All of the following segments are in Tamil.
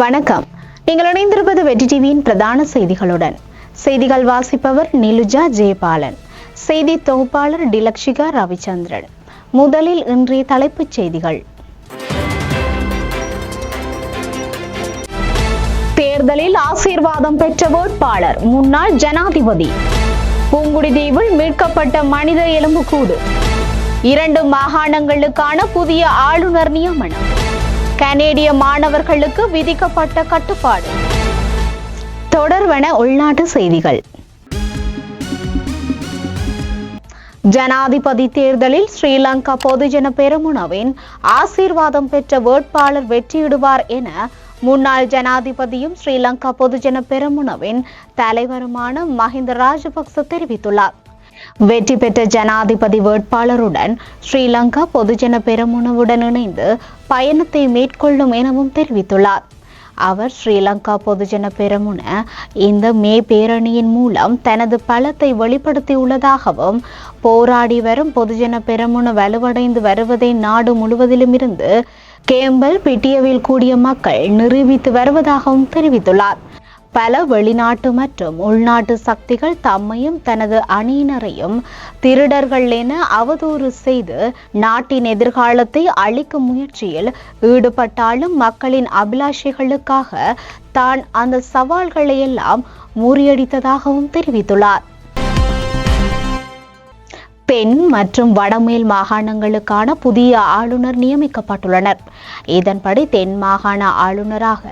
வணக்கம். நீங்கள் இணைந்திருப்பது வெற்றி டிவியின் பிரதான செய்திகளுடன். செய்திகள் வாசிப்பவர் நிலுஜா ஜெயபாலன். செய்தி தொகுப்பாளர் டிலக்ஷிகா ரவிச்சந்திரன். முதலில் இன்றைய தலைப்புச் செய்திகள். தேர்தலில் ஆசீர்வாதம் பெற்ற வேட்பாளர் முன்னாள் ஜனாதிபதி. பூங்குடிதீவில் மீட்கப்பட்ட மனித எலும்புக்கூடு. இரண்டு மாகாணங்களுக்கான புதிய ஆளுநர் நியமனம். கனேடிய மாணவர்களுக்கு விதிக்கப்பட்ட கட்டுப்பாடு. தொடர்வன உள்நாட்டு செய்திகள். ஜனாதிபதி தேர்தலில் ஸ்ரீலங்கா பொதுஜன பெருமுனவின் ஆசீர்வாதம் பெற்ற வேட்பாளர் வெற்றியிடுவார் என முன்னாள் ஜனாதிபதியும் ஸ்ரீலங்கா பொதுஜன பெருமுனவின் தலைவருமான மஹிந்த ராஜபக்ச தெரிவித்துள்ளார். வெற்றி பெற்ற ஜனாதிபதி வேட்பாளருடன் ஸ்ரீலங்கா பொதுஜன பெருமுனவுடன் இணைந்து பயணத்தை மேற்கொள்ளும் எனவும் தெரிவித்துள்ளார். அவர் ஸ்ரீலங்கா பொதுஜன பெருமுன இந்த மே பேரணியின் மூலம் தனது பலத்தை வெளிப்படுத்தியுள்ளதாகவும் போராடி வரும் பொதுஜன பெருமுன வலுவடைந்து வருவதை நாடு முழுவதிலும் இருந்து கேம்பல் பிட்டியவில் கூடிய மக்கள் நிரூபித்து வருவதாகவும் தெரிவித்துள்ளார். பல வெளிநாட்டு மற்றும் உள்நாட்டு சக்திகள் தம்மையும் தனது அணியினரையும் திருடர்கள் என அவதூறு செய்து நாட்டின் எதிர்காலத்தை அழிக்கும் முயற்சியில் ஈடுபட்டாலும் மக்களின் அபிலாஷைகளுக்காக தான் அந்த சவால்களை எல்லாம் முறியடித்ததாகவும் தெரிவித்துள்ளார். பெண் மற்றும் வடமேல் மாகாணங்களுக்கான புதிய ஆளுநர் நியமிக்கப்பட்டுள்ளனர். இதன்படி தென் மாகாண ஆளுநராக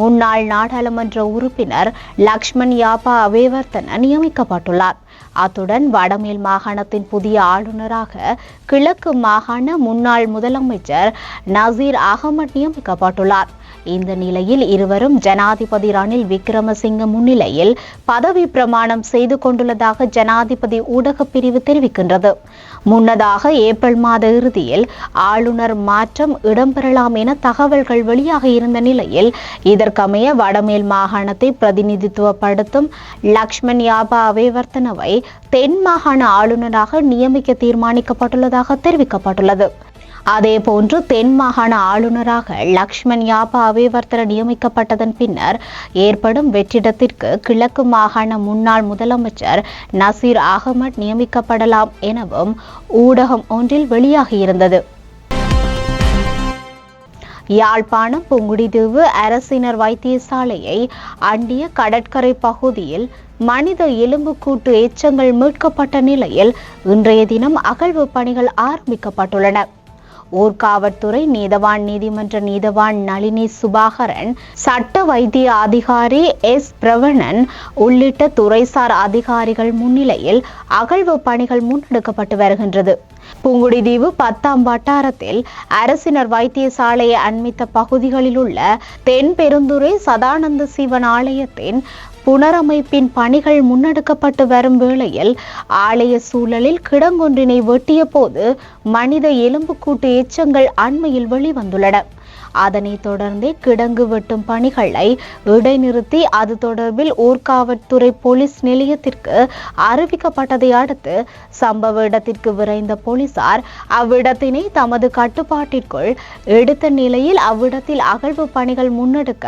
முன்னாள் நாடாளுமன்ற உறுப்பினர் லக்ஷ்மண் யாபா அவேவர்த்தன நியமிக்கப்பட்டுள்ளார். அத்துடன் வடமேல் மாகாணத்தின் புதிய ஆளுநராக கிழக்கு மாகாண முன்னாள் முதலமைச்சர் நசீர் அகமட் நியமிக்கப்பட்டுள்ளார். இந்த நிலையில் இருவரும் ஜனாதிபதி ரணில் விக்ரமசிங்க முன்னிலையில் பதவி பிரமாணம் செய்து கொண்டுள்ளதாக ஜனாதிபதி ஊடகப் பிரிவு தெரிவிக்கின்றது. முன்னதாக ஏப்ரல் மாத இறுதியில் ஆளுநர் மாற்றம் இடம்பெறலாம் என தகவல்கள் வெளியாக இருந்த நிலையில் இதற்கமைய வடமேல் மாகாணத்தை பிரதிநிதித்துவப்படுத்தும் லக்ஷ்மண் யாபா அவேவர்த்தனவை தென் மாகாண ஆளுநராக நியமிக்க தீர்மானிக்கப்பட்டுள்ளதாக தெரிவிக்கப்பட்டுள்ளது. அதேபோன்று தென் மாகாண ஆளுநராக லக்ஷ்மண் யாபா அவேவர்த்தன நியமிக்கப்பட்டதன் பின்னர் ஏற்படும் வெற்றிடத்திற்கு கிழக்கு மாகாண முன்னாள் முதலமைச்சர் நசீர் அகமட் நியமிக்கப்படலாம் எனவும் ஊடகம் ஒன்றில் வெளியாகியிருந்தது. யாழ்ப்பாணம் புங்குடிதீவு அரசினர் வைத்தியசாலையை அண்டிய கடற்கரை பகுதியில் மனித எலும்புக்கூட்டு எச்சங்கள் மீட்கப்பட்ட நிலையில் இன்றைய தினம் அகழ்வு பணிகள் ஆரம்பிக்கப்பட்டுள்ளன. ஊர்காவற்துறை நீதவான் நீதிமன்ற நீதவான் நளினி சுபாகரன் சட்ட வைத்திய அதிகாரி எஸ். பிரவணன் உள்ளிட்ட துறைசார் அதிகாரிகள் முன்னிலையில் அகழ்வு பணிகள் முன்னெடுக்கப்பட்டு வருகின்றது. புங்குடிதீவு பத்தாம் வட்டாரத்தில் அரசினர் வைத்தியசாலையை அண்மித்த பகுதிகளில் உள்ள தென் பெருந்துறை சதானந்த சிவன் ஆலயத்தின் புனரமைப்பின் பணிகள் முன்னெடுக்கப்பட்டு வரும் வேளையில் ஆலய சூழலில் கிடங்கொன்றினை வெட்டிய போது மனித எலும்புக்கூட்டு எச்சங்கள் அண்மையில் வெளிவந்துள்ளன. அதனைத் தொடர்ந்து கிடங்கு வெட்டும் பணிகளை இடைநிறுத்தி அது தொடர்பில் ஊர்காவற்துறை போலீஸ் நிலையத்திற்கு அறிவிக்கப்பட்டதை அடுத்து சம்பவ இடத்திற்கு விரைந்த போலீசார் அவ்விடத்தினை தமது கட்டுப்பாட்டிற்குள் எடுத்த நிலையில் அவ்விடத்தில் அகழ்வு பணிகள் முன்னெடுக்க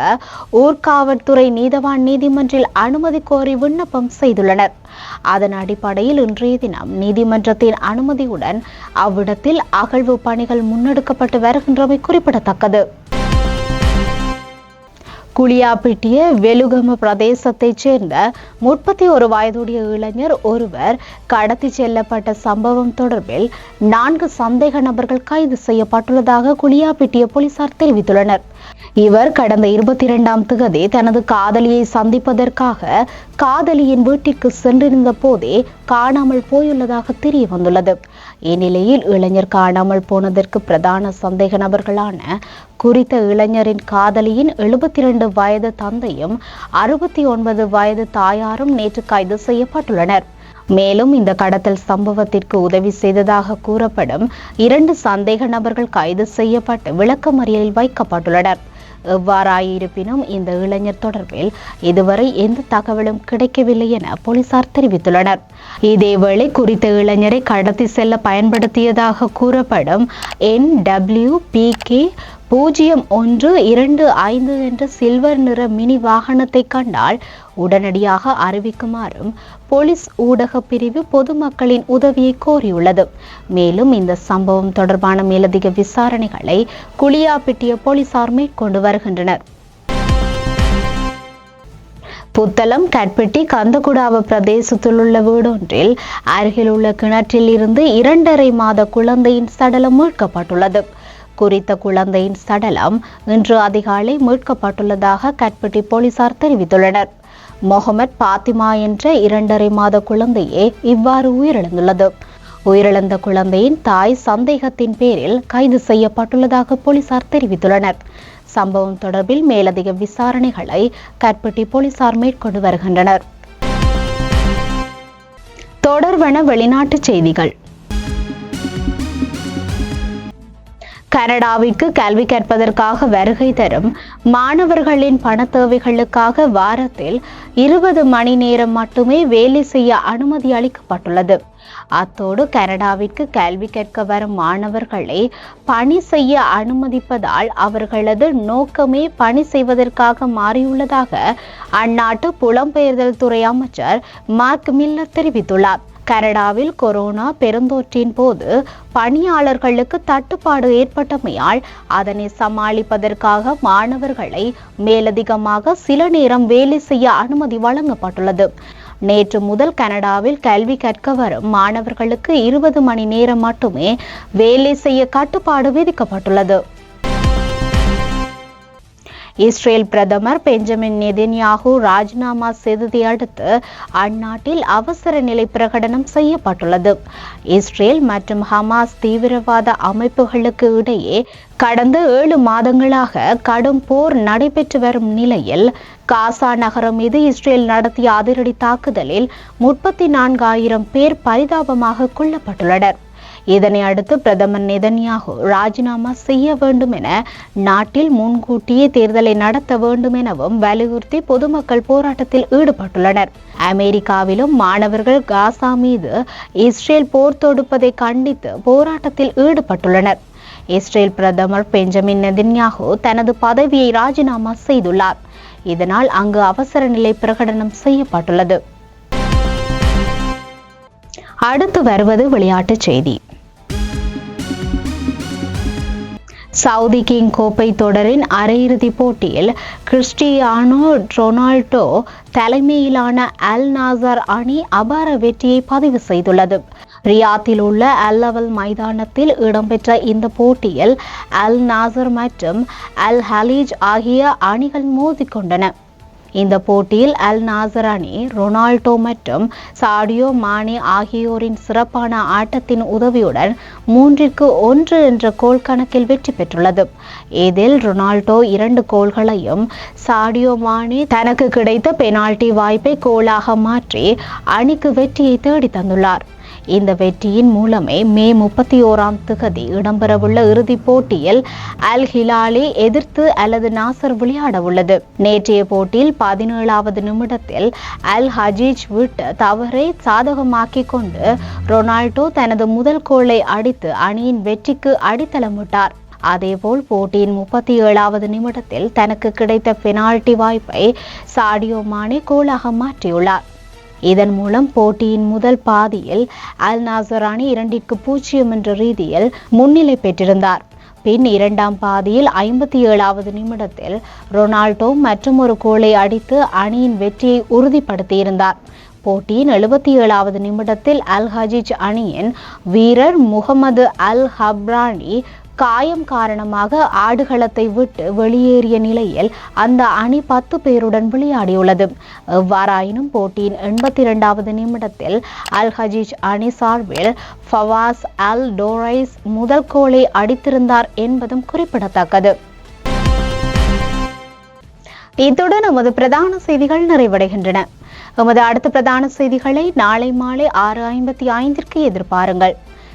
ஊர்காவற்துறை நீதவான் நீதிமன்றில் அனுமதி கோரி விண்ணப்பம் செய்துள்ளனர். அதன் அடிப்படையில் இன்றைய தினம் நீதிமன்றத்தின் அனுமதியுடன் அவ்விடத்தில் அகழ்வு பணிகள் முன்னெடுக்கப்பட்டு வருகின்றமை குறிப்பிடத்தக்கது. குளியாப்பிட்டிய வெலுகம பிரதேசத்தைச் சேர்ந்த முப்பத்தி ஒரு வயதுடைய இளைஞர் ஒருவர் கடத்தி செல்லப்பட்ட சம்பவம் தொடர்பில் நான்கு சந்தேக நபர்கள் கைது செய்யப்பட்டுள்ளதாக குளியாப்பிட்டிய போலீசார் தெரிவித்துள்ளனர். இவர் கடந்த இருபத்தி இரண்டாம் திகதி தனது காதலியை சந்திப்பதற்காக காதலியின் வீட்டிற்கு சென்றிருந்த போதே காணாமல் போயுள்ளதாக தெரிய வந்துள்ளது இந்நிலையில் இளைஞர் காணாமல் போனதற்கு பிரதான சந்தேக நபர்களான குறித்த இளைஞரின் காதலியின் எழுபத்தி இரண்டு வயது தந்தையும் அறுபத்தி ஒன்பது வயது தாயாரும் நேற்று கைது செய்யப்பட்டுள்ளனர். மேலும் இந்த கடத்தல் சம்பவத்திற்கு உதவி செய்ததாக கூறப்படும் இரண்டு சந்தேக நபர்கள் கைது செய்யப்பட்டு விளக்கமறியலில் வைக்கப்பட்டுள்ளனர். எவ்வாறாயிருப்பினும் இந்த இளைஞர் தொடர்பில் இதுவரை எந்த தகவலும் கிடைக்கவில்லை என போலீசார் தெரிவித்துள்ளனர். இதேவேளை குறித்த இளைஞரை கடத்தி செல்ல பயன்படுத்தியதாக கூறப்படும் என் டபிள்யூ பி கே பூஜ்ஜியம் ஒன்று இரண்டு ஐந்து என்ற சில்வர் நிற மினி வாகனத்தை கண்டால் உடனடியாக அறிவிக்குமாறும் போலீஸ் ஊடக பிரிவு பொதுமக்களின் உதவியை கோரியுள்ளது. மேலும் இந்த சம்பவம் தொடர்பான மேலதிக விசாரணைகளை குளியாப்பிட்டிய போலீசார் மேற்கொண்டு வருகின்றனர். புத்தளம் கட்பெட்டி கந்தகுடாவ பிரதேசத்தில் உள்ள வீடொன்றில் அருகில் உள்ள கிணற்றில் இருந்து இரண்டரை மாத குழந்தையின் சடலம் மீட்கப்பட்டுள்ளது. குறித்த குழந்தையின் சடலம் இன்று அதிகாலை மீட்கப்பட்டுள்ளதாக கட்பட்டி போலீசார் தெரிவித்துள்ளனர். முகமது பாத்திமா என்ற இரண்டரை மாத குழந்தையே இவ்வாறு உயிரிழந்துள்ளது. உயிரிழந்த குழந்தையின் தாய் சந்தேகத்தின் பேரில் கைது செய்யப்பட்டுள்ளதாக போலீசார் தெரிவித்துள்ளனர். சம்பவம் தொடர்பில் மேலதிக விசாரணைகளை கட்பட்டி போலீசார் மேற்கொண்டு வருகின்றனர். தொடர்வன வெளிநாட்டுச் செய்திகள். கனடாவிற்கு கல்வி கற்பதற்காக வருகை தரும் மாணவர்களின் பண தேவைகளுக்காக வாரத்தில் இருபது மணி நேரம் மட்டுமே வேலை செய்ய அனுமதி அளிக்கப்பட்டுள்ளது. அத்தோடு கனடாவிற்கு கல்வி கற்க வரும் மாணவர்களை பணி செய்ய அனுமதிப்பதால் அவர்களது நோக்கமே பணி செய்வதற்காக மாறியுள்ளதாக அந்நாட்டு புலம்பெயர்தல் துறை அமைச்சர் மார்க் மில்லர் தெரிவித்துள்ளார். கனடாவில் கொரோனா பெருந்தொற்றின் போது பணியாளர்களுக்கு தட்டுப்பாடு ஏற்பட்டமையால் அதனை சமாளிப்பதற்காக மாணவர்களை மேலதிகமாக சில நேரம் வேலை செய்ய அனுமதி வழங்கப்பட்டுள்ளது. நேற்று முதல் கனடாவில் கல்வி கற்க வரும் மாணவர்களுக்கு இருபது மணி நேரம் மட்டுமே வேலை செய்ய கட்டுப்பாடு விதிக்கப்பட்டுள்ளது. இஸ்ரேல் பிரதமர் பெஞ்சமின் நெதன்யாகு ராஜினாமா செய்ததை அடுத்து அந்நாட்டில் அவசர நிலை பிரகடனம் செய்யப்பட்டுள்ளது. இஸ்ரேல் மற்றும் ஹமாஸ் தீவிரவாத அமைப்புகளுக்கு இடையே கடந்த ஏழு மாதங்களாக கடும் போர் நடைபெற்று வரும் நிலையில் காசா நகரம் மீது இஸ்ரேல் நடத்திய அதிரடி தாக்குதலில் முப்பத்தி நான்காயிரம் பேர் பரிதாபமாக கொல்லப்பட்டுள்ளனர். இதனை அடுத்து பிரதமர் நெதன்யாகு ராஜினாமா செய்ய வேண்டும் என நாட்டில் முன்கூட்டியே தேர்தலை நடத்த வேண்டும் எனவும் வலியுறுத்தி பொதுமக்கள் போராட்டத்தில் ஈடுபட்டுள்ளனர். அமெரிக்காவிலும் மாணவர்கள் காசா மீது இஸ்ரேல் போர் தொடுப்பதை கண்டித்து போராட்டத்தில் ஈடுபட்டுள்ளனர். இஸ்ரேல் பிரதமர் பெஞ்சமின் நெதின்யாகு தனது பதவியை ராஜினாமா செய்துள்ளார். இதனால் அங்கு அவசர நிலை பிரகடனம் செய்யப்பட்டுள்ளது. அடுத்து வருவது விளையாட்டுச் செய்தி. சவுதி கிங் கோப்பை தொடரின் அரையிறுதிப் போட்டியில் கிறிஸ்டியானோ ரொனால்டோ தலைமையிலான அல் நாசர் அணி அபார வெற்றியை பதிவு செய்துள்ளது. ரியாத்தில் உள்ள அல் லவல் மைதானத்தில் இடம்பெற்ற இந்த போட்டியில் அல் நாசர் மற்றும் அல் ஹலீஜ் ஆகிய அணிகள் மோதிக்கொண்டன. இந்த போட்டியில் அல் நாசர் அணி ரொனால்டோ மற்றும் சாடியோ மானி ஆகியோரின் சிறப்பான ஆட்டத்தின் உதவியுடன் மூன்றிற்கு ஒன்று என்ற கோல் கணக்கில் வெற்றி பெற்றுள்ளது. இதில் ரொனால்டோ இரண்டு கோல்களையும் சாடியோ மானி தனக்கு கிடைத்த பெனால்டி வாய்ப்பை கோலாக மாற்றி அணிக்கு வெற்றியை தேடி தந்துள்ளார். இந்த வெற்றியின் மூலமே மே முப்பத்தி ஓராம் திகதி இடம்பெறவுள்ள இறுதிப் போட்டியில் அல் ஹிலாலி எதிர்த்து அல்லது நாசர் விளையாட உள்ளது. நேற்றைய போட்டியில் பதினேழாவது நிமிடத்தில் அல் ஹஜீஜ் விட்டு தவறை சாதகமாக்கிக் கொண்டு ரொனால்டோ தனது முதல் கோலை அடித்து அணியின் வெற்றிக்கு அடித்தளமிட்டார். அதேபோல் போட்டியின் முப்பத்தி ஏழாவது நிமிடத்தில் தனக்கு கிடைத்த பெனால்டி வாய்ப்பை சாடியோ மானே கோலாக மாற்றியுள்ளார். இதன் மூலம் போட்டியின் முதல் பாதியில் அல் நாசர் அணி இரண்டிற்கு பூஜ்ஜியம் என்ற ரீதியில் முன்னிலை பெற்றிருந்தார். பின் இரண்டாம் பாதியில் ஐம்பத்தி ஏழாவது நிமிடத்தில் ரொனால்டோ மற்றும் ஒரு கோலை அடித்து அணியின் வெற்றியை உறுதிப்படுத்தியிருந்தார். போட்டியின் எழுபத்தி ஏழாவது நிமிடத்தில் அல் ஹஜிஜ் அணியின் வீரர் முகமது அல் ஹப்ரானி காயம் காரணமாக ஆடுகளத்தை விட்டு வெளியேறிய நிலையில் அந்த அணி பத்து பேருடன் விளையாடியுள்ளது. எவ்வாறாயினும் போட்டியின் எண்பத்தி இரண்டாவது நிமிடத்தில் அல் ஹஜீஜ் அணி சார்பில் ஃபவாஸ் அல் டோரைஸ் முதல் கோலை அடித்திருந்தார் என்பதும் குறிப்பிடத்தக்கது. இத்துடன் நமது பிரதான செய்திகள் நிறைவடைகின்றன. எமது அடுத்த பிரதான செய்திகளை நாளை மாலை ஆறு ஐம்பத்தி ஐந்திற்கு எதிர்பாருங்கள்.